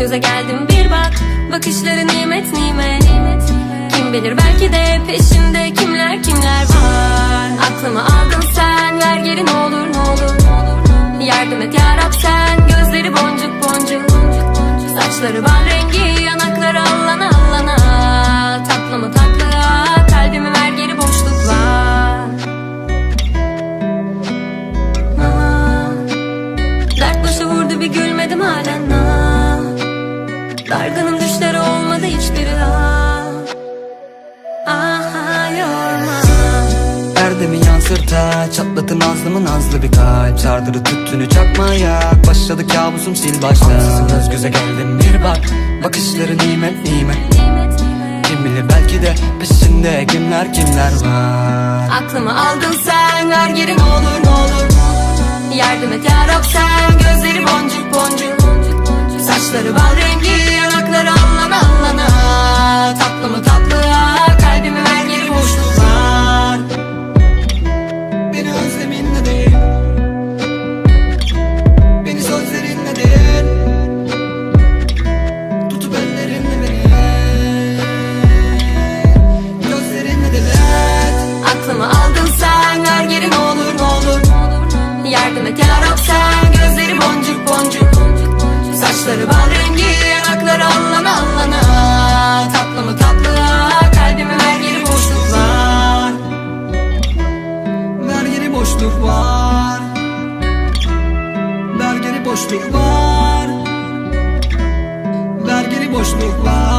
Göz göze geldim. Bir bak Bakışları nimet nimet. Kim bilir belki de peşimde kimler kimler var. Aklımı aldın sen ver geri ne olur ne olur Yardım et yarab sen gözleri boncuk boncuk. Saçları bal rengi yanakları allana allana. Tatlı mı tatlıya kalbimi ver geri boşluk var Aa, Dert başı vurdu bir gülmedim halen. Dargınım düşleri olmadı hiçbiri ah. Aha yorma. Erdemi yansırta Çatlatın nazlımı nazlı bir kalp. Sardırı tüttünü çakmaya Başladı kabusum sil başta Ansızın göz göze geldim bir bak. Bakışları nimet nimet. Nimet nimet Kim bilir belki de peşinde kimler kimler var. Aklımı aldın sen ver geri ne olur ne olur. Yardım et yarab sen gözleri boncuk boncuk sen gözleri boncuk boncuk. Saçları bal rengi yanakları allana allana. Tatlı mı tatlıya kalbimi ver geri boşluk var Ver geri boşluk var Ver geri boşluk var Ver geri boşluk var